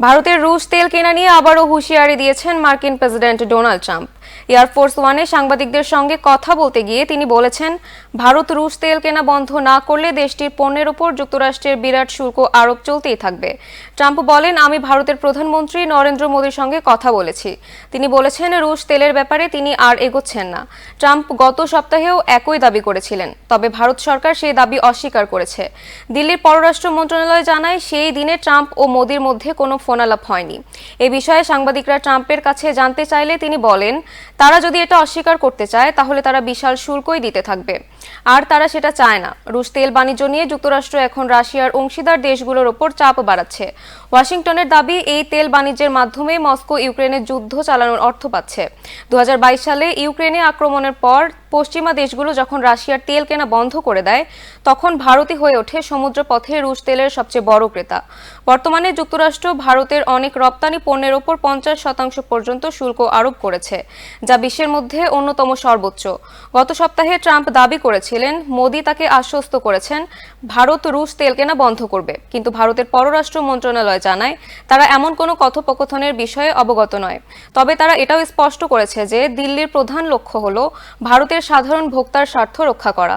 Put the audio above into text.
ভারতের রুশ তেল কেনা নিয়ে আবারও হুঁশিয়ারি দিয়েছেন মার্কিন প্রেসিডেন্ট ডোনাল্ড ট্রাম্প। এয়ারফোর্স ওয়ানে সাংবাদিকদের সঙ্গে কথা বলতে গিয়ে তিনি বলেছেন, ভারত রুশ তেল কেনা বন্ধ না করলে দেশটির পণ্যের ওপর যুক্তরাষ্ট্রের বিরাট শুল্ক আরোপ চলতেই থাকবে। ট্রাম্প বলেন, আমি ভারতের প্রধানমন্ত্রী নরেন্দ্র মোদীর সঙ্গে কথা বলেছি। তিনি বলেছেন, রুশ তেলের ব্যাপারে তিনি আর এগোচ্ছেন না। ট্রাম্প গত সপ্তাহেও একই দাবি করেছিলেন, তবে ভারত সরকার সেই দাবি অস্বীকার করেছে। দিল্লির পররাষ্ট্র মন্ত্রণালয় জানায়, সেই দিনে ট্রাম্প ও মোদীর মধ্যে কোনো ফোনালাপ হয়নি। এ বিষয়ে সাংবাদিকরা ট্রাম্পের কাছে জানতে চাইলে তিনি বলেন তারা যদি এটা অস্বীকার করতে চায়, তাহলে তারা বিশাল শুল্কই দিতে থাকবে। আর তারা সেটা চায় না। রুশ তেল বাণিজ্য নিয়ে যুক্তরাষ্ট্র এখন রাশিয়ার অংশীদার দেশগুলোর ওপর চাপ বাড়াচ্ছে। ওয়াশিংটনের দাবি, এই তেল বাণিজ্যের মাধ্যমে মস্কো ইউক্রেনের যুদ্ধ চালানোর অর্থ পাচ্ছে। দু হাজার বাইশ সালে ইউক্রেনে আক্রমণের পর পশ্চিমা দেশগুলো যখন রাশিয়ার তেল কেনা বন্ধ করে দেয়, তখন ভারতই হয়ে ওঠে সমুদ্র পথে রুশ তেলের সবচেয়ে বড় ক্রেতা। বর্তমানে যুক্তরাষ্ট্র ভারতের অনেক রপ্তানি পণ্যের ওপর পঞ্চাশ শতাংশ পর্যন্ত শুল্ক আরোপ করেছে, যা বিশ্বের মধ্যে অন্যতম সর্বোচ্চ। গত সপ্তাহে ট্রাম্প দাবি করেছিলেন, মোদি তাকে আশ্বস্ত করেছেন, ভারত রুশ তেল কেনা বন্ধ করবে। কিন্তু ভারতের পররাষ্ট্র মন্ত্রণালয় জানায়, তারা এমন কোনো কথোপকথনের বিষয়ে অবগত নয়। তবে তারা এটাও স্পষ্ট করেছে যে, দিল্লির প্রধান লক্ষ্য হল, ভারতের সাধারণ ভোক্তার স্বার্থ রক্ষা করা।